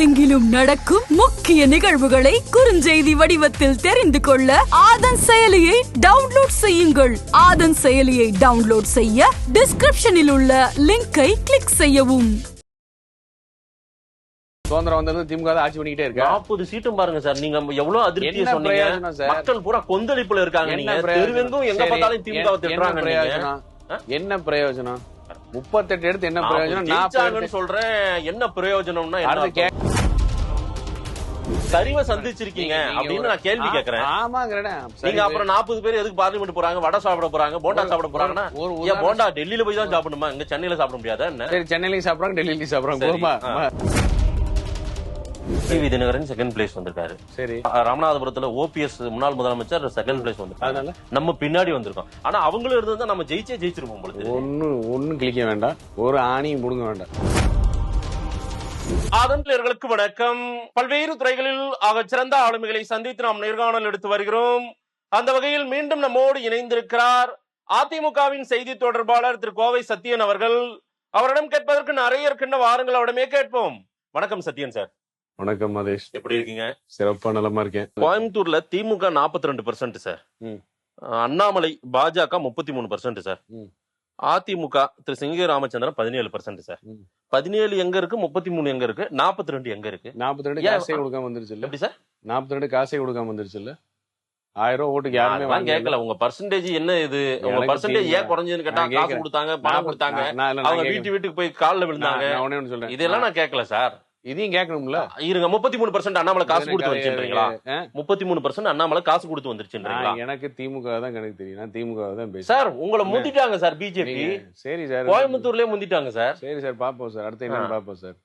உலகெங்கிலும் நடக்கும் முக்கிய நிகழ்வுகளை குறுஞ்செய்தி வடிவத்தில் தெரிந்து கொள்ள ஆதன் செயலியை டவுன்லோட் செய்யுங்கள். ஆதன் செயலியை டவுன்லோட் செய்ய டிஸ்கிரிப்ஷனில் உள்ள லிங்கை கிளிக் செய்யவும். சுதந்திரம் வந்தது திமுக ஆட்சி பண்ணிக்கிட்டே இருக்கா. நாற்பது சீட்டும் பாருங்க சார். நீங்க எவ்வளவு அதிருப்தியை சொன்னீங்க? மக்கள் பூரா கொந்தளிப்புல இருக்காங்க என்ன நீங்க? தெருவெங்கும் எங்க பார்த்தாலும் திமுக என்ன பிரயோஜனம்? முப்பத்தெட்டு எடுத்து என்ன பிரயோஜனம்? ஜெயிச்சாங்கன்னு சொல்றேன். என்ன பிரயோஜனம்னா? சரிவை சந்திச்சிருக்கீங்க அப்படின்னு நான் கேள்வி கேக்குறேன். ஆமாங்கிறேன். நீங்க அப்புறம் நாற்பது பேர் எதுக்கு பார்லிமெண்ட் போறாங்க? வடை சாப்பிட போறாங்க போண்டா சாப்பிட போறாங்கன்னா? ஏன் போண்டா டெல்லியில போய் தான் சாப்பிடணுமா? இங்க சென்னையில சாப்பிட முடியாதா என்ன? சரி சென்னையிலயும் சாப்பிடுறாங்க டெல்லியிலயும் சாப்பிடுறாங்க சரி, டிவி தினகரன் செகண்ட் பிளேஸ் வந்திருக்காரு. சரி. ராமநாதபுரத்துல ஓபிஎஸ் முன்னாள் முதலமைச்சர் செகண்ட் பிளேஸ் வந்திருக்காரு. நம்ம பின்னாடி வந்திருக்கோம். ஆனா அவங்களும் இருந்தா நம்ம ஜெயிச்சே ஜெயிச்சிருப்போம் பொழுது ஒன்னும் கிளிக்க வேண்டாம். ஒரு ஆணியும் முடுங்க வேண்டாம். ஆதன் பிளேயர்களுக்கு வணக்கம். பல்வேறு துறைகளில் ஆக சிறந்த ஆளுமைகளை சந்தித்து நாம் நேர்காணல் எடுத்து வருகிறோம். அந்த வகையில் மீண்டும் நம்மோடு இணைந்திருக்கிறார் அதிமுகவின் செய்தி தொடர்பாளர் திரு கோவை சத்யன் அவர்கள். அவரிடம் கேட்பதற்கு நிறைய இருக்கின்ற வாருங்கள் அவரிடமே கேட்போம். வணக்கம் சத்யன் சார். வணக்கம் மதேஷ். எப்படி இருக்கீங்க? சிறப்பா நலமா இருக்கேன். கோயம்புத்தூர்ல திமுக 42% ரெண்டு பர்சன்ட் சார் அண்ணாமலை பாஜக முப்பத்தி மூணு பர்சன்ட் சார். அதிமுக திரு சிங்க ராமச்சந்திரன் பதினேழு பர்சன்ட் சார். பதினேழு எங்க இருக்கு? முப்பத்தி மூணு எங்க இருக்கு? நாற்பத்தி ரெண்டு எங்க இருக்கு? நாற்பத்தி ரெண்டு காசே கொடுக்காம வந்துருச்சு இல்ல? எப்படி சார் நாற்பத்தி ரெண்டு காசே கொடுக்காம வந்துருச்சு இல்ல? ஆயிரம் ரூபாய் ஓட்டுக்கு யாருமே. கேட்கல உங்க பர்சன்டேஜ் என்ன இது? உங்க பர்சன்டேஜ். ஏன் குறைஞ்சதுன்னு கேட்டா காசு. கொடுத்தாங்க பணம் கொடுத்தாங்க. அவங்க. வீட்டு வீட்டுக்கு போய் கால்ல விழுந்தாங்க. இதெல்லாம் நான் கேட்கல சார் இதையும் கேட்கணும்ல? இருங்க முப்பத்தி மூணு பர்சன்ட் அண்ணாமலை காசு கொடுத்து வந்துச்சுன்றீங்களா? முப்பத்தி மூணு பர்சன்ட் அண்ணாமலை காசு கொடுத்து வந்துருச்சுன்றீங்களா? எனக்கு திமுக தான் கணக்கு தெரியும். திமுக தான் சார் உங்களை முந்திட்டாங்க சார் பிஜேபி. சரி சார். கோயம்புத்தூர்லயே முந்திட்டாங்க சார். சரி சார் பாப்போம் சார். அடுத்து என்னன்னு பாப்போம் சார்.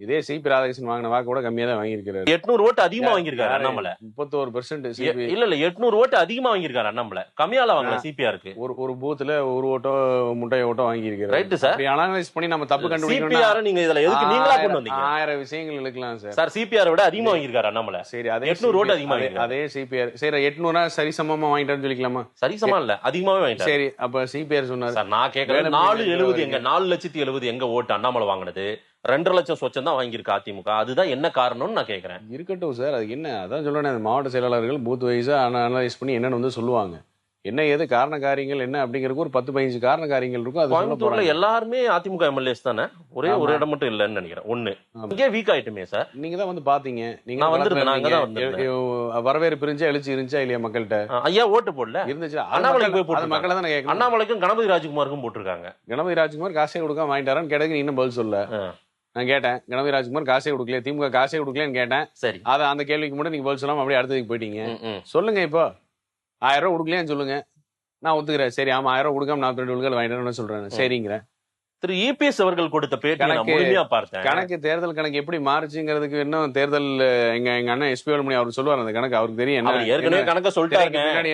இதே சிபி ராதாகிருஷ்ணன் வாங்கின வாக்கு கூட கம்மியா தான் வாங்கியிருக்கிறாரு. எட்நூறு ஓட்டு அதிகமா வாங்கியிருக்காரு அண்ணாமலை. முப்பத்தோரு பெர்சென்ட் இல்ல இல்ல எட்நூறு ஓட்டு அதிகமா வாங்கியிருக்காரு அண்ணாமலை. கம்மியால வாங்கல சிபிஆருக்கு ஒரு ஒரு பூத்துல ஒரு ஓட்டோ முட்டை ஓட்டோ வாங்கியிருக்காரு ரைட் சார் அனலைஸ் பண்ணி நம்ம தப்பு கண்டுபிடிக்கணும் நீங்க இதுல எதுக்கு நீங்களா கொண்டு வந்தீங்க? ஆயிரம் விஷயங்கள் இழுக்கலாம் சார் சார் சிபிஆர் விட அதிகமா வாங்கியிருக்காரு அண்ணாமலை. சரி அதே 800 ஓட்டு அதிகமா அதே- வாங்கியிருக்காரு. சிபிஆர் சரி எட்நூறா சரி சமமா வாங்கிட்டாருன்னு சொல்லிக்கலாமா? சரிசமா இல்ல அதிகமாவே வாங்கிட்டாரு. சரி அப்ப சிபிஆர் சொன்னாரு. சார் நான் கேக்குறேன் வேலை நாலு எழுபது. எங்க நாலு லட்சத்தி எழுபது எங்க ஓட்டு அண்ணாமலை வாங்கினது. ரெண்டரை லட்சம் சொச்சம் தான் வாங்கியிருக்கு அதிமுக. அதுதான் என்ன காரணம்னு நான் கேக்குறேன். இருக்கட்டும் சார் அதுக்கு என்ன? அதான் அந்த மாவட்ட செயலாளர்கள் பூத் வைஸா அனலைஸ் பண்ணி என்னன்னு வந்து சொல்லுவாங்க. என்ன ஏது காரண காரியங்கள் என்ன அப்படிங்கறதுக்கு ஒரு பத்து பதினஞ்சு காரண காரியங்கள் இருக்கும் அது கோயம்புத்தூர்ல எல்லாருமே அதிமுக எம்எல்ஏஸ் தானே? ஒரே ஒரு. இடம் மட்டும் இல்லைன்னு நினைக்கிறேன். ஒண்ணு. இங்கே வீக் ஆயிட்டுமே சார். நீங்க தான் வந்து பாத்தீங்க. நீங்க வரவேற்பு இருந்துச்சா எழுச்சி இருந்துச்சா இல்லையா மக்கள்கிட்ட? ஐயா ஓட்டு போடல. இருந்துச்சு அண்ணாமலைக்கு போய் போட்டிருக்காங்க. மக்களை தானே கேட்கணும். அண்ணாமலைக்கும் கணபதி ராஜ்குமாருக்கும் போட்டிருக்காங்க. கணபதி ராஜ்குமார் காசே கொடுக்காம வாங்கிட்டாரான்னு கேட்டதுக்கு நீ இன்னும் பதில் சொல்ல. நான் கேட்டேன் கணபதி ராஜ்குமார் காசே கொடுக்கல திமுக காசே கொடுக்கலன்னு கேட்டேன். சரி. அதை அந்த கேள்விக்கு மட்டும் நீங்க பதில் சொல்லாம அப்படியே அடுத்ததுக்கு போயிட்டீங்க. சொல்லுங்க இப்போ. ஆயிரம் ரூபாய் கொடுக்கலையான்னு சொல்லுங்க. நான் ஒத்துக்கிறேன். சரி ஆமா ஆயிரம் ரூபாய் கொடுக்காம நாற்பத்தி ரெண்டு விழுக்காடு வாங்கிட்டேன்னு சொல்றேன். சரிங்கிறேன் திரு இபிஎஸ் அவர்கள் கொடுத்த நான் கணக்கு- பார்த்தேன். கணக்கு தேர்தல் கணக்கு எப்படி மாறுச்சுங்கிறதுக்கு இன்னும் தேர்தல் எங்க எங்க அண்ணன் எஸ்பி வேலுமணி அவர் சொல்லுவார் அந்த கணக்கு. அவருக்கு தெரியும். ஏற்கனவே கணக்க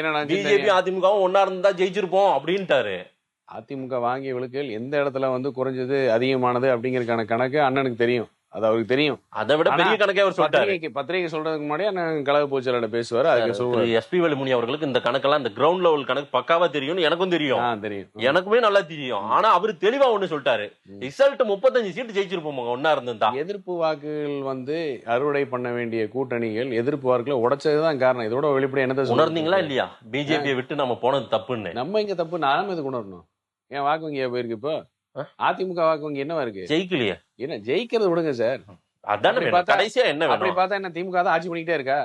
நடந்துச்சுன்னு பிஜேபி. அதிமுகவும் ஒன்னா இருந்தா ஜெயிச்சிருப்போம் அப்படின்ட்டாரு. அதிமுக வாங்கிய விழுக்குகள் எந்த இடத்துல வந்து குறைஞ்சது அதிகமானது அப்படிங்கறதுக்கான கணக்கு அண்ணனுக்கு தெரியும். அது அவருக்கு தெரியும். அதை விட பெரிய கணக்கே அவர் பத்திரிகைக்கு பத்திரிகை சொல்றதுக்கு முன்னாடி அண்ணன் கழக பூச்சலோட பேசுவார் அதுக்கு சொல்லுவார் எஸ்பி வேலுமணி அவர்களுக்கு இந்த கணக்கெல்லாம் இந்த கிரவுண்ட் லெவல் கணக்கு பக்காவா தெரியும்னு எனக்கும் தெரியும். தெரியும். எனக்குமே நல்லா தெரியும். ஆனா அவரு தெளிவா ஒண்ணு சொல்லிட்டாரு. ரிசல்ட் முப்பத்தஞ்சு சீட்டு ஜெயிச்சிருப்போம் ஒன்னா இருந்திருந்தா. எதிர்ப்பு வாக்குகள் வந்து அறுவடை பண்ண வேண்டிய கூட்டணிகள் எதிர்ப்பு வாக்குகளை உடைச்சதுதான் காரணம். இதோட வெளிப்படை என்னதை? உணர்ந்தீங்களா இல்லையா? பிஜேபியை விட்டு நம்ம போனது தப்புன்னு. நம்ம இங்க தப்பு நாம எதுக்கு உணரணும்? ஏன் வாக்கு வங்கியா போயிருக்கு இப்போ? அதிமுக வாக்கு வங்கி என்னவா இருக்கு? ஜெயிக்கலையே. என்ன ஜெயிக்கிறது விடுங்க சார். அதானே கடைசியா என்ன அப்படி பார்த்தா என்ன திமுக தான் ஆட்சி பண்ணிக்கிட்டே இருக்கா?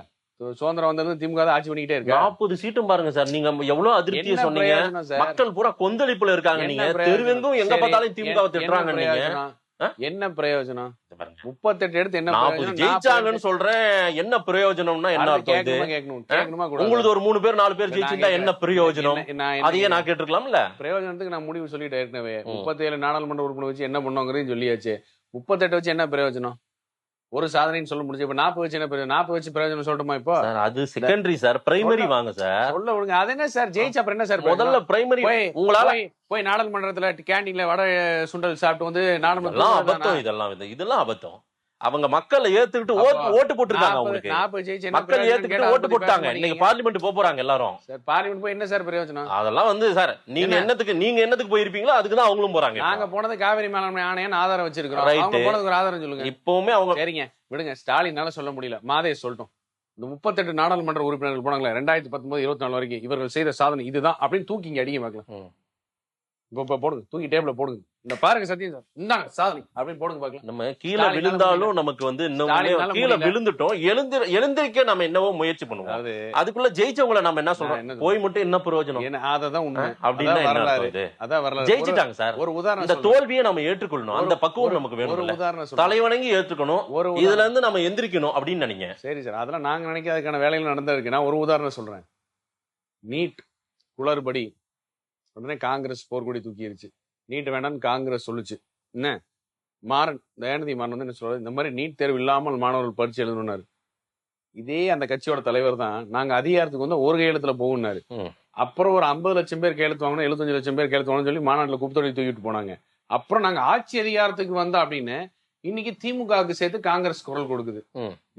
சுதந்திரம் வந்தது திமுக தான் ஆட்சி பண்ணிக்கிட்டே இருக்கா? நாற்பது சீட்டும் பாருங்க சார். நீங்க எவ்வளவு அதிருப்தியை சொன்னீங்க? மக்கள் பூரா கொந்தளிப்புல இருக்காங்க நீங்க? தெருவெங்கும் எங்க பார்த்தாலும் திமுக திட்டுறாங்க நீங்க? என்ன பிரயோஜனம். முப்பத்தெட்டு எடுத்து என்ன? ஜெயிச்சாங்கன்னு சொல்றேன். என்ன பிரயோஜனம்னா என்ன? உங்களுக்கு ஒரு மூணு பேர் நாலு பேர் ஜெயிச்சிருந்தா என்ன. பிரயோஜனம்? அதையே நான் கேட்டிருக்கலாம்ல? பிரயோஜனத்துக்கு நான் முடிவு சொல்லிட்டேன் ஏற்கனவே. முப்பத்தேழு நாடாளுமன்ற உறுப்பினர் வச்சு என்ன பண்ணோங்கிறதையும் சொல்லியாச்சு. முப்பத்தெட்டு வச்சு என்ன பிரயோஜனம்? ஒரு சாதனைன்னு சொல்ல முடிஞ்சு இப்ப நாற்பது வச்சு என்ன நாற்பது வச்சு பிரயோஜனம் சொல்லட்டுமா இப்போ? அது செகண்டரி சார் பிரைமரி வாங்க சார். சொல்ல விடுங்க. அது என்ன சார்? ஜெயிச்ச அப்புறம் என்ன சார் முதல்ல? பிரைமரி உங்களால போய் நாடாளுமன்றத்துல கேண்டீன்ல வடை சுண்டல் சாப்பிட்டு வந்து இதெல்லாம் நாடாளுமன்ற அபத்தம் இதெல்லாம் இது இதெல்லாம் அபத்தம். அவங்க மக்களை ஏத்துக்கிட்டு ஓட்டு போட்டிருக்காங்க அவங்களுக்கு. மக்கள் ஏத்துக்கிட்டு கேட்டா ஓட்டு போட்டாங்க. இன்னைக்கு. பார்லிமெண்ட் போக போறாங்க எல்லாரும். சார் பார்லிமெண்ட் போய் என்ன சார் பிரயோஜனம்? அதெல்லாம் வந்து சார் நீங்க என்ன? என்னத்துக்கு நீங்க என்னத்துக்கு போயிருப்பீங்களோ அதுக்கு தான் அவங்களும் போறாங்க நாங்க. போனது காவிரி மேலாண்மை ஆணையம் ஆதாரம் வச்சிருக்கிறோம். அவங்க போனதுக்கு ஒரு ஆதாரம் சொல்லுங்க. இப்பவுமே அவங்க சரிங்க. விடுங்க. ஸ்டாலினால சொல்ல முடியல. மாதே சொல்லட்டும். இந்த முப்பத்தெட்டு நாடாளுமன்ற உறுப்பினர்கள் போனாங்களே ரெண்டாயிரத்தி பத்தொன்பது இருபத்தி நாலு வரைக்கும் இவர்கள் செய்த சாதனை இதுதான் அப்படின்னு தூக்கிங்க அடிக்க பார்க்கலாம். இப்போ இப்போ போடுங்க. தூக்கி டேபிள்ல போடுங்க. இந்த பாருங்க சத்தியம் சார். இந்தாங்க சாதனை அப்படின்னு போடுங்க பார்க்கலாம். நம்ம கீழே விழுந்தாலும் நமக்கு வந்து இன்னும் கீழே. விழுந்துட்டோம். எழுந்து எழுந்திருக்க நம்ம என்னவோ முயற்சி பண்ணுவோம். அதுக்குள்ள ஜெயிச்சவங்கள நம்ம என்ன சொல்றோம்? போய் மட்டும் என்ன பிரயோஜனம்? அததான் உண்மை. அப்படின்னா அதான் என்ன வரலாறு? அதான் வரலாறு. ஜெயிச்சிட்டாங்க சார். ஒரு- ஒரு உதாரணம் இந்த. தோல்வியை நம்ம ஏற்றுக்கொள்ளணும். அந்த ஒரு- பக்குவம் ஒரு- நமக்கு ஒரு வேணும் உதாரணம் சொல்றேன். தலைவணங்கி ஏற்றுக்கணும். ஒரு இதுல உதாரணம் இருந்து நம்ம எந்திரிக்கணும் அப்படின்னு நினைங்க. சரி சார் அதெல்லாம் நாங்க நினைக்காததுக்கான வேலைகள் நடந்திருக்கு நான் ஒரு உதாரணம் சொல்றேன். நீட் குளறுபடி உடனே காங்கிரஸ் போர்க்கொடி தூக்கிருச்சு. நீட் வேண்டாம்னு காங்கிரஸ் சொல்லுச்சு. என்ன? மாறன் தயாநிதி மாறன் வந்து என்ன சொல்றாரு? இந்த மாதிரி நீட் தேர்வு இல்லாமல் மாணவர்கள் பரீட்சை எழுதணும்னாரு. இதே அந்த கட்சியோட தலைவர் தான் நாங்க அதிகாரத்துக்கு வந்து ஒரு கையெழுத்துல போகும்னாரு. அப்புறம் ஒரு ஐம்பது லட்சம் பேர் கையெழுத்து வாங்கணும் எழுபத்தஞ்சு லட்சம் பேர் கையெழுத்து வாங்கணும்னு சொல்லி மாநாட்டில் கூப்பிட்டு தூக்கிட்டு போனாங்க. அப்புறம் நாங்க ஆட்சி அதிகாரத்துக்கு வந்தோம் அப்படின்னு இன்னைக்கு திமுகவுக்கு சேர்த்து காங்கிரஸ் குரல் கொடுக்குது.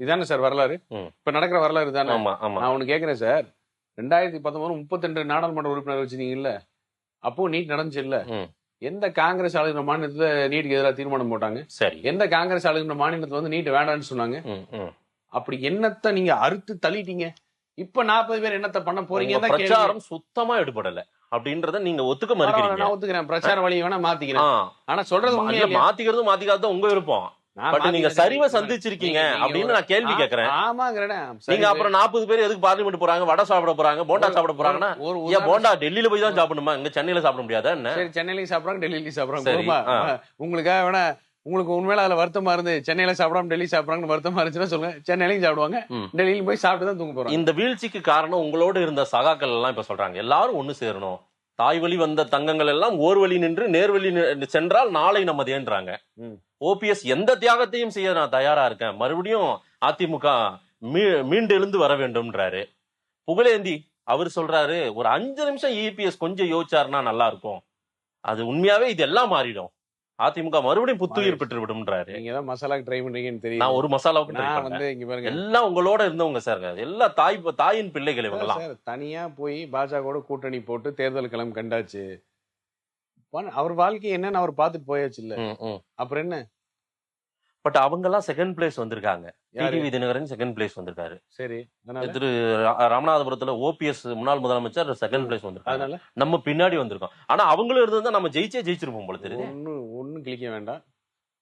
இதானே சார் வரலாறு. இப்ப நடக்கிற வரலாறு தானே? நான் ஒண்ணு கேக்குறேன் சார். ரெண்டாயிரத்தி பத்தொன்பது முப்பத்தி நாடாளுமன்ற உறுப்பினர் வச்சிருந்தீங்கல்ல அப்போ நீட் நடந்துச்சு இல்ல. எந்த காங்கிரஸ் ஆளுகிற மாநிலத்துல நீட்டுக்கு எதிராக தீர்மானம் போட்டாங்க? சரி. எந்த காங்கிரஸ் ஆளுகிற மாநிலத்துல வந்து நீட் வேண்டாம்னு சொன்னாங்க. அப்படி என்னத்த நீங்க அறுத்து தள்ளிட்டீங்க? இப்ப நாற்பது பேர் என்னத்த பண்ண போறீங்க? பிரச்சாரம் சுத்தமா எடுபடல. அப்படின்றத நீங்க ஒத்துக்க மறுக்கிறீங்க நான் ஒத்துக்கிறேன். பிரச்சார வழியை வேணா மாத்திக்கிறேன். ஆனா சொல்றது இல்ல, உண்மையா இல்லையா? மாத்திக்கிறது மாத்திக்காத உங்க விருப்பம். பட் நீங்க. சரிவை சந்திச்சிருக்கீங்க அப்படின்னு நான் கேள்வி கேக்குறேன். ஆமாங்கிறேன் நீங்க அப்புறம் நாற்பது பேர் எதுக்கு பார்லிமெண்ட் போறாங்க வடை சாப்பிட போறாங்க போண்டா சாப்பிட போறாங்கன்னா ஏன் போண்டா டெல்லியில போய் தான் சாப்பிடணுமா? இங்க சென்னையில சாப்பிட முடியாதா என்ன? சரி சென்னையிலயும் சாப்பிடுறாங்க டெல்லியிலயும் சாப்பிடுறாங்க. உங்களுக்காக வேணா உங்களுக்கு உண்மையில அதுல வருத்தமா இருந்து சென்னையில சாப்பிடாம டெல்லி சாப்பிடுறாங்கன்னு வருத்தமா இருந்துச்சுன்னா சொல்லுங்க. சென்னையிலயும் சாப்பிடுவாங்க. டெல்லியிலும் போய் சாப்பிட்டு தான் தூங்க போறாங்க. இந்த வீழ்ச்சிக்கு காரணம் உங்களோட இருந்த சகாக்கள் எல்லாம் இப்ப சொல்றாங்க. எல்லாரும் ஒண்ணு சேரணும். தாய் வழி வந்த தங்கங்கள் எல்லாம் ஓர் வழி நின்று நேர்வழி சென்றால் நாளை நமதேன்றாங்க ம். ஓபிஎஸ் எந்த தியாகத்தையும் செய்ய நான் தயாரா இருக்கேன். மறுபடியும் அதிமுக மீ மீண்டு எழுந்து வர வேண்டும்ன்றாரு. புகழேந்தி அவர் சொல்றாரு ஒரு அஞ்சு நிமிஷம் இபிஎஸ் கொஞ்சம் யோசிச்சாருன்னா நல்லா இருக்கும். அது உண்மையாவே இது எல்லாம் மாறிடும். அதிமுக மறுபடியும் புத்துயிர் பெற்று விடும்ன்றாரு. நீங்க தான் மசாலாக்கு ட்ரை பண்றீங்கன்னு நான் தெரியும் ஒரு மசாலாவுக்கு நான். வந்து இங்க பாருங்க. எல்லாம் உங்களோட இருந்தவங்க சார் எல்லா தாய் தாயின் பிள்ளைகள் இவங்கெல்லாம். சார் தனியா போய் பாஜகவோட கூட்டணி போட்டு தேர்தல் களம் கண்டாச்சு. அவர் வாழ்க்கை என்னன்னு அவர் பார்த்துட்டு போயாச்சு இல்ல. அப்புறம் என்ன? பட் அவங்க எல்லாம் செகண்ட் பிளேஸ் வந்திருக்காங்க? டிடிவி தினகரன் செகண்ட் பிளேஸ் வந்திருக்காரு. சரி திரு ராமநாதபுரத்துல ஓபிஎஸ் முன்னாள் முதலமைச்சர் செகண்ட் பிளேஸ் வந்திருக்காங்க அதனால? நம்ம பின்னாடி வந்திருக்கோம். ஆனா அவங்களும் இருந்திருந்தா நம்ம ஜெயிச்சே ஜெயிச்சிருப்போம் போல தெரியுது. ஒண்ணு ஒண்ணும் கிளிக்க வேண்டாம்.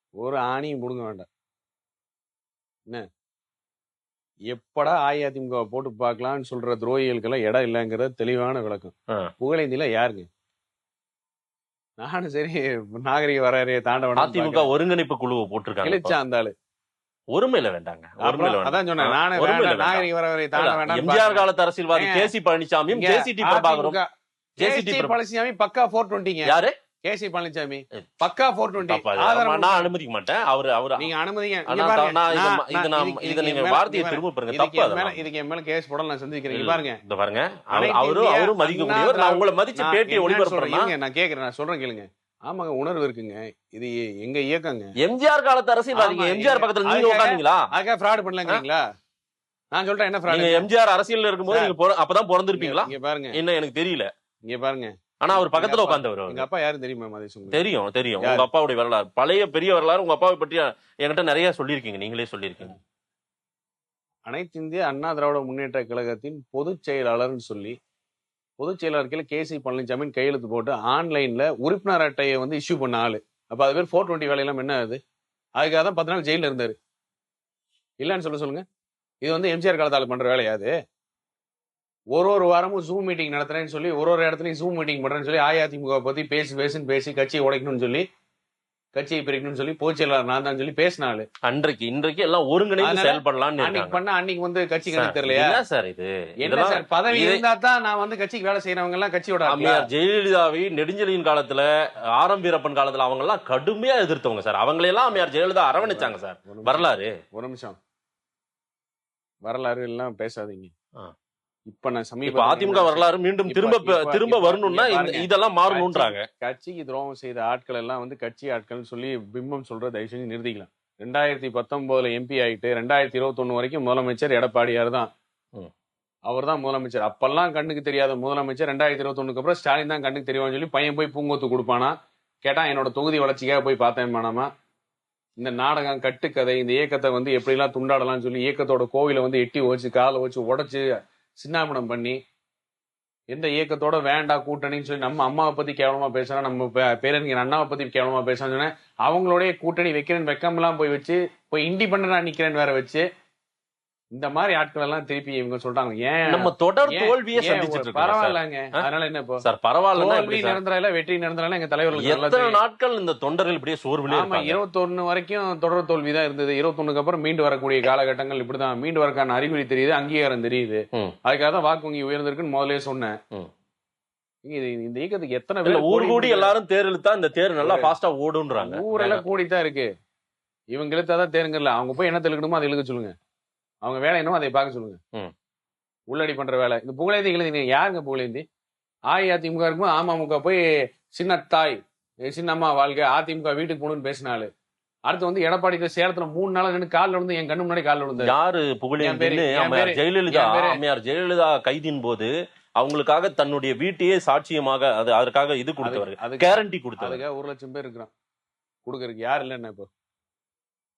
ஒரு ஆணியும் முடுங்க வேண்டாம். என்ன? எப்படா அஇஅதிமுக போட்டு பார்க்கலாம்னு சொல்ற துரோகிகளுக்கெல்லாம் இடம் இல்லைங்கிறது தெளிவான விளக்கம். புகழேந்தில யாருங்க? நானும் சரி நாகரிக வரையறைய தாண்ட அதிமுக ஒருங்கிணைப்பு குழுவை போட்டிருக்காங்க கிழிச்சா. அந்த ஒருமையில வேண்டாங்க அதான் சொன்னேன் நானே. நாகரிக வரையறையை தாண்ட வேண்டாம் எம்ஜிஆர் காலத்து அரசியல்வாதி ஏங்க, கே சி பழனிசாமியும் ஜேசிடி பிரபாகரும் ஜேசிடி கேசி பழனிசாமி பக்கா போர் டுவெண்ட்டிங்க யாரு? கேசி பழனிசாமி. பக்கா போர் டுவெண்ட்டி. நான் அனுமதிக்க மாட்டேன். அவரு அவரு நீங்க அனுமதிங்க. இத- நீங்க வார்த்தையை திரும்ப பாருங்க தப்பு இதுக்கு என் மேல கேஸ் போடல நான் சந்திக்கிறேன். பாருங்க. இந்த பாருங்க. அவரும் அவரும் மதிக்க முடியும் நான் உங்களை மதிச்சு பேட்டியை இருங்க, நான் கேக்குறேன் நான் சொல்றேன் கேளுங்க. ஆமாங்க உணர்வு இருக்குங்க. இது எங்க இயக்கங்க. எம்ஜிஆர் காலத்து அரசியல்வாதிங்க எம்ஜிஆர். பக்கத்துல நீங்க உட்காந்தீங்களா? அதுக்காக ஃப்ராட் பண்ணலங்கிறீங்களா? நான் சொல்றேன் என்ன ஃப்ராட் எம்ஜிஆர் அரசியல்ல இருக்கும்போது. நீங்க அப்பதான் பிறந்திருப்பீங்களா? இங்க பாருங்க. என்ன எனக்கு தெரியல. இங்க பாருங்க. ஆனா அவர் பக்கத்துல உட்கார்ந்தவர் எங்க. அப்பா யாரும் தெரியுமா தெரியும் தெரியும்? உங்க அப்பாவுடைய வரலாறு. பழைய பெரிய வரலாறு உங்க அப்பாவை பற்றி என்கிட்ட நிறைய சொல்லியிருக்கீங்க. நீங்களே சொல்லியிருக்கீங்க. அனைத்து இந்திய அண்ணா திராவிட முன்னேற்ற கழகத்தின் பொதுச் செயலாளர்னு சொல்லி பொதுச் செயலாளர் கே சி பழனிசாமி கையெழுத்து போட்டு ஆன்லைன்ல உறுப்பினர் அட்டையை வந்து இஷ்யூ பண்ண ஆளு. அப்ப அது பேர் ஃபோர் டுவெண்ட்டி வேலையெல்லாம் என்ன அது? அதுக்காக தான் பத்து நாள் ஜெயில இருந்தாரு. இல்லன்னு சொல்ல சொல்லுங்க. இது வந்து எம்ஜிஆர் காலத்தால் பண்ற வேலையா அது? ஒரு ஒரு வாரமும் ஜூம் மீட்டிங் நடத்துறேன்னு சொல்லி ஒரு ஒரு இடத்துலயும் ஜூம் மீட்டிங் பண்றேன்னு சொல்லி அஇஅதிமுக பத்தி பேசி பேசுன்னு பேசி கட்சியை உடைக்கணும்னு சொல்லி கட்சியை பிரிக்கணும்னு சொல்லி பொதுச் செயலாளர் நான் தான் சொல்லி பேசினாலு அன்றைக்கு இன்றைக்கு எல்லாம் ஒருங்கிணைந்து அதனால செயல்படலாம்னு அன்னைக்கு பண்ண அன்னைக்கு வந்து கட்சி கணக்கு தெரியலையா? சார் இது? என்ன சார் பதவி இருந்தா தான் நான் வந்து கட்சிக்கு வேலை செய்யறவங்க எல்லாம் கட்சியோட? அம்மையார் ஜெயலலிதாவை நெடுஞ்செழியின் காலத்துல ஆரம் வீரப்பன் காலத்துல அவங்க எல்லாம் கடுமையா எதிர்த்தவங்க சார். அவங்களையெல்லாம் அம்மையார் ஜெயலலிதா அரவணைச்சாங்க சார். வரலாறு. ஒரு நிமிஷம். வரலாறு எல்லாம் பேசாதீங்க. இப்ப நான் சமீப அதிமுக வரலாறு மீண்டும் திரும்ப திரும்ப வரணும்னா. இதெல்லாம் மாறணும்ன்றாங்க. கட்சிக்கு துரோகம் செய்த ஆட்கள் எல்லாம் வந்து கட்சி ஆட்கள் சொல்லி பிம்பம் சொல்ற தயவு செஞ்சு நிறுத்திக்கலாம். ரெண்டாயிரத்தி பத்தொன்பதுல எம்பி ஆயிட்டு ரெண்டாயிரத்தி இருபத்தொன்னு வரைக்கும் முதலமைச்சர் எடப்பாடியார் தான். அவர் தான் முதலமைச்சர். அப்பெல்லாம் கண்ணுக்கு தெரியாத முதலமைச்சர். ரெண்டாயிரத்தி இருபத்தொன்னுக்கு அப்புறம் ஸ்டாலின் தான் கண்ணுக்கு தெரியும்னு சொல்லி பையன் போய் பூங்கொத்து கொடுப்பானா? கேட்டா என்னோட தொகுதி வளர்ச்சிக்காக போய் பார்த்தேன் வேணாமா இந்த நாடகம் கட்டுக்கதை இந்த இயக்கத்தை வந்து எப்படிலாம் துண்டாடலாம்னு சொல்லி இயக்கத்தோட கோவிலை வந்து எட்டி வச்சு காலை வச்சு உடைச்சு சின்னாபனம் பண்ணி எந்த இயக்கத்தோட வேண்டாம் கூட்டணின்னு சொல்லி நம்ம அம்மாவை பத்தி கேவலமா பேசுறோம் நம்ம பேரன் பேரறிஞர் அண்ணாவை பத்தி கேவலமா பேசுறோம்னு சொன்னேன். அவங்களோடைய கூட்டணி வைக்கிறேன்னு வைக்காமலாம் போய் வச்சு போய் இண்டிபெண்டா நிற்கிறேன்னு வேற வச்சு இந்த மாதிரி ஆட்கள் எல்லாம் திருப்பி இவங்க சொல்றாங்க. ஏன்? நம்ம தொடர் தோல்வியை சந்திச்சிட்டு இருக்கோம். பரவாயில்லங்க? அதனால என்ன இப்போ? சார் பரவாயில்ல தோல்வி நிரந்தரம் இல்ல வெற்றி நிரந்தரம் இல்ல எங்க தலைவர்களுக்கு நல்லா எத்தனை. நாட்கள் இந்த தொண்டர்கள் இப்படியே சோர்விலே ஆமா இருப்பாங்க இருபத்தொன்னு வரைக்கும் தொடர் தோல்வி தான் இருந்தது. இருபத்தொன்னுக்கு அப்புறம் மீண்டு வரக்கூடிய காலகட்டங்கள் இப்படிதான். மீண்டு வரக்கான அறிகுறி தெரியுது அங்கீகாரம் தெரியுது. அதுக்காக தான் வாக்கு வங்கி உயர்ந்திருக்குன்னு முதல்லயே சொன்னேன். இந்த இயக்கத்துக்கு எத்தனை பேர் ஊர் கோடி கூடி எல்லாரும் தேர் இழுத்தா இந்த தேர் நல்லா ஃபாஸ்டா ஓடுன்றாங்க. ஊரெல்லாம் கூடித்தான் இருக்கு. இவங்க இழுத்தாதான் தேருங்கல்ல அவங்க போய் என்ன இழுக்கணுமோ அதை இழுக்க சொல்லுங்க. அவங்க வேலை என்னமோ அதை பார்க்க சொல்லுங்க. உள்ளடி பண்ற வேலை. இந்த புகழேந்தி எழுதி யாருங்க புகழேந்தி? அஇஅதிமுக இருக்கும்போது அமமுக போய் சின்ன தாய் சின்னம்மா வாழ்க. அதிமுக வீட்டுக்கு போகணும்னு பேசினாலு அடுத்து வந்து எடப்பாடி சேலத்துல மூணு நாள் நின்று காலில் விழுந்து என் கண்ணு முன்னாடி காலில் விழுந்தாரு. யாரு பேரு- ஜெயலலிதா அம்மையார் ஜெயலலிதா கைதின் போது அவங்களுக்காக தன்னுடைய வீட்டையே சாட்சியமாக அது அதற்காக இது கொடுத்தவர். கேரண்டி அதுக்காக ஒரு லட்சம் பேர் இருக்கிறான். கொடுக்கறதுக்கு யார் இல்லைன்னா இப்போ?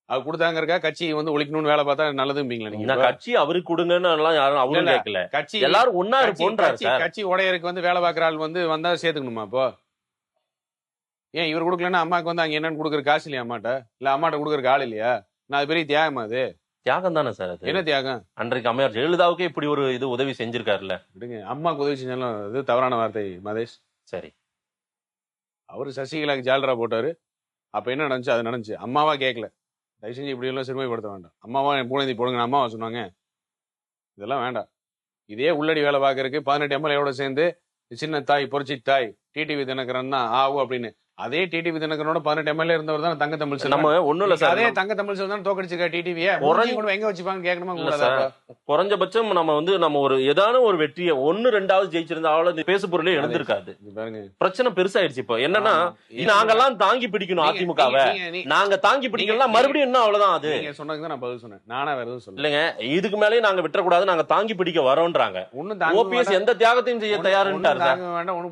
அது கொடுத்தாங்கறக்கா கட்சி வந்து ஒழிக்கணும்னு வேலை பார்த்தா நல்லதும்பீங்களா நீங்க இப்போ? கட்சி அவருக்கு கொடுங்கன்னு எல்லாம் யாரும் அவரும் கேட்கல. கட்சி எல்லாரும் ஒன்னா இருப்போன்றாரு கட்சி- உடையருக்கு வந்து வேலை பார்க்குற ஆள் வந்து வந்தா சேர்த்துக்கணுமா அப்போ ஏன் இவர் கொடுக்கலன்னா அம்மாக்கு வந்து அங்க என்னன்னு கொடுக்குற காசு இல்லையா அம்மாட்ட? இல்ல அம்மாட்ட கொடுக்குறக்கு ஆள் இல்லையா? நான் அது பெரிய தியாகமா அது? தியாகம் தானே சார் அது? என்ன தியாகம்? அன்றைக்கு அம்மையார் ஜெயலலிதாவுக்கே இப்படி ஒரு இது உதவி செஞ்சிருக்காருல்ல. விடுங்க அம்மாக்கு உதவி செஞ்சாலும் இது தவறான வார்த்தை மதேஷ். சரி. அவரு சசிகலாக்கு ஜாலரா போட்டாரு. அப்ப என்ன நடந்துச்சு? அது நடந்துச்சு. அம்மாவா கேட்கல. தயவு செஞ்சு இப்படி எல்லாம் சிறுமைப்படுத்த வேண்டாம். அம்மாவா என் போடுங்க அம்மாவா சொன்னாங்க. இதெல்லாம் வேண்டாம். இதே உள்ளடி வேலை பார்க்கறதுக்கு பதினெட்டு எம்எல்ஏவோட சேர்ந்து சின்ன தாய் பொறிச்சி தாய் டிடிவி தினகரன் தான் ஆகும் அப்படின்னு அதே டிடிவி தினகரனோட பதினெட்டு எம்எல்ஏ இருந்தவர் தான் தங்க தமிழ். நம்ம ஒண்ணும் இல்ல சார் அதே தங்க தமிழ் செல்வன் தான் தோக்கடிச்சிருக்கா டிடிவிய எங்க வச்சுப்பாங்க கேட்கணுமா சார். குறைஞ்சபட்சம் நம்ம வந்து நம்ம ஒரு ஏதான ஒரு வெற்றியை ஒன்னு ரெண்டாவது ஜெயிச்சிருந்தா அவ்வளவு பேசு பொருளே எழுந்திருக்காது. பிரச்சனை பெருசாயிடுச்சு இப்போ. என்னன்னா. நாங்கெல்லாம் தாங்கி பிடிக்கணும் அதிமுகவை. நீங்க- தாங்கி பிடிக்கலாம் மறுபடியும் என்ன அவ்வளவுதான் அது? சொன்னதுக்கு நான் பதில் சொன்னேன். நானா வேற எதுவும் இல்லைங்க இதுக்கு மேலயே நாங்க விட்டுறக்கூடாது நாங்க தாங்கி பிடிக்க வரோன்றாங்க. ஒண்ணும் ஓபிஎஸ் எந்த தியாகத்தையும் செய்ய தயாருன்ட்டாரு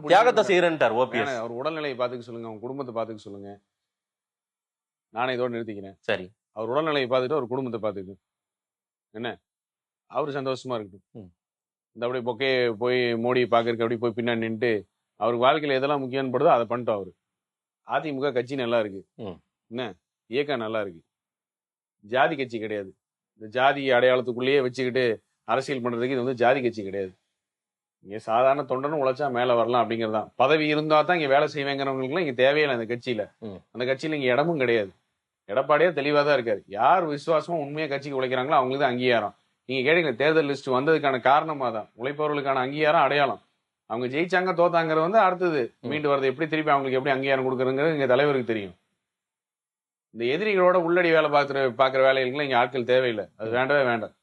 தியாகத்தை செய்யறேன்ட்டார் ஓபிஎஸ் அவர் உடல்நிலையை பாத்துக்க சொல்லுங்க அவங்க குடும்பத்தை பாத்துக்க சொல்லுங்க. நானே இதோட நிறுத்திக்கிறேன். சரி. அவர் உடல்நிலையை பார்த்துட்டு அவர் குடும்பத்தை பார்த்துக்கணும். என்ன? அவரு சந்தோஷமா இருக்கட்டும். இந்த அப்படியே பொக்கே போய் மோடி பாக்குறதுக்கு அப்படி போய் பின்னாடி நின்னுட்டு அவருக்கு வாழ்க்கையில எதெல்லாம் முக்கியம்னு படுதோ அதை பண்ணிட்டோம் அவரு. அதிமுக கட்சி நல்லா இருக்கு. என்ன? இயக்கம் நல்லா இருக்கு. ஜாதி கட்சி கிடையாது. இந்த ஜாதி அடையாளத்துக்குள்ளேயே வச்சுக்கிட்டு அரசியல் பண்றதுக்கு இது வந்து ஜாதி கட்சி கிடையாது. இங்க சாதாரண தொண்டனும் உழைச்சா மேல வரலாம் அப்படிங்கறதுதான். பதவி இருந்தா தான் இங்க வேலை செய்வேங்கிறவங்களுக்குலாம் இங்க தேவையில்லை அந்த கட்சியில. அந்த கட்சியில இங்க இடமும் கிடையாது. எடப்பாடியே தெளிவா தான் இருக்காரு. யார் விசுவாசமா உண்மையா கட்சிக்கு உழைக்கிறாங்களோ அவங்களுக்கு தான் அங்கீகாரம். நீங்க கேட்டீங்க தேர்தல் லிஸ்ட் வந்ததுக்கான காரணமா தான் உழைப்பவர்களுக்கான அங்கீகாரம் அடையாளம். அவங்க ஜெயிச்சாங்க தோத்தாங்கிறது வந்து அடுத்தது. மீண்டு வரது எப்படி திருப்பி அவங்களுக்கு எப்படி அங்கீகாரம் கொடுக்குறங்கிறது இங்க தலைவருக்கு தெரியும். இந்த எதிரிகளோட உள்ளடி வேலை பார்க்குற பார்க்குற வேலைகளுக்குலாம் இங்க ஆட்கள் தேவையில்லை. அது வேண்டவே வேண்டாம்.